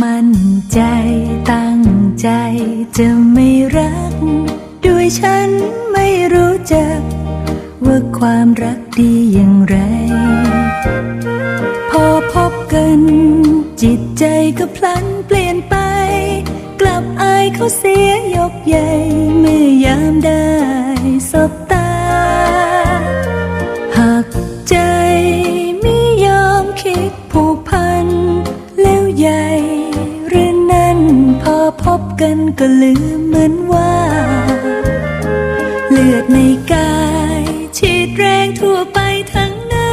มั่นใจตั้งใจจะไม่รัก ด้วยฉันไม่รู้จัก ว่าความรักดีอย่างไร พอพบกัน จิตใจก็พลันเปลี่ยนไป กลับอายเขาเสียยกใหญ่ เมื่อยามได้สบ กันก็ลืมเหมือนว่า เลือดในกายฉีดแรงทั่วไปทั้งหน้า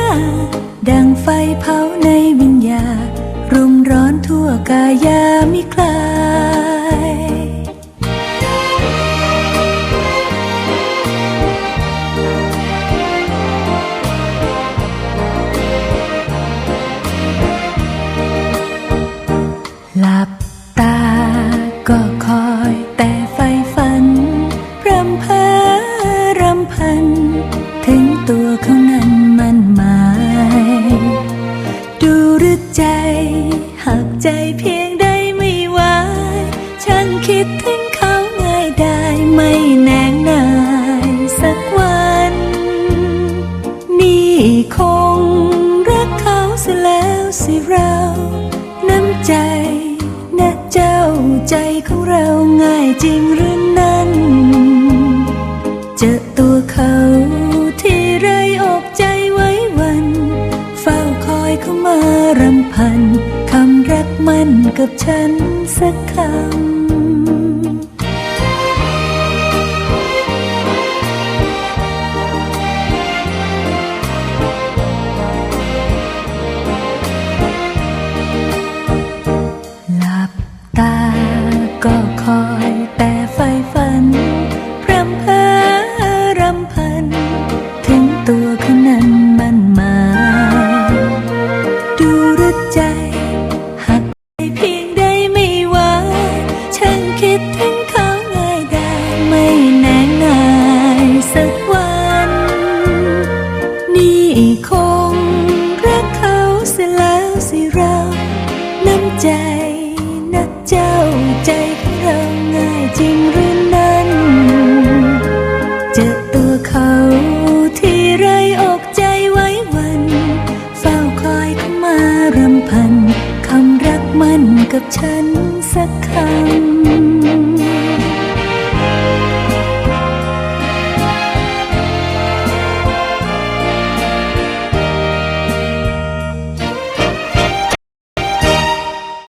ดังไฟเผาในวิญญาณรุมร้อนทั่วกายามิคลายหลับ ใจหักใจเพียงได้ไม่ไหวช่างคิดถึงเขาง่ายได้ไม่แนงนายสักวัน นี่คงรักเขาเสียแล้วสิเรา น้ำใจนะเจ้าใจของเราง่ายจริงหรือนั้น เจอตัวเขา รำพันคำรักมันกับฉันสักคำ จริงหรือนั้น เจอตัวเขาที่ไรอกใจไว้วัน เฝ้าคอยเขามารำพัน คำรักมันกับฉันสักคำ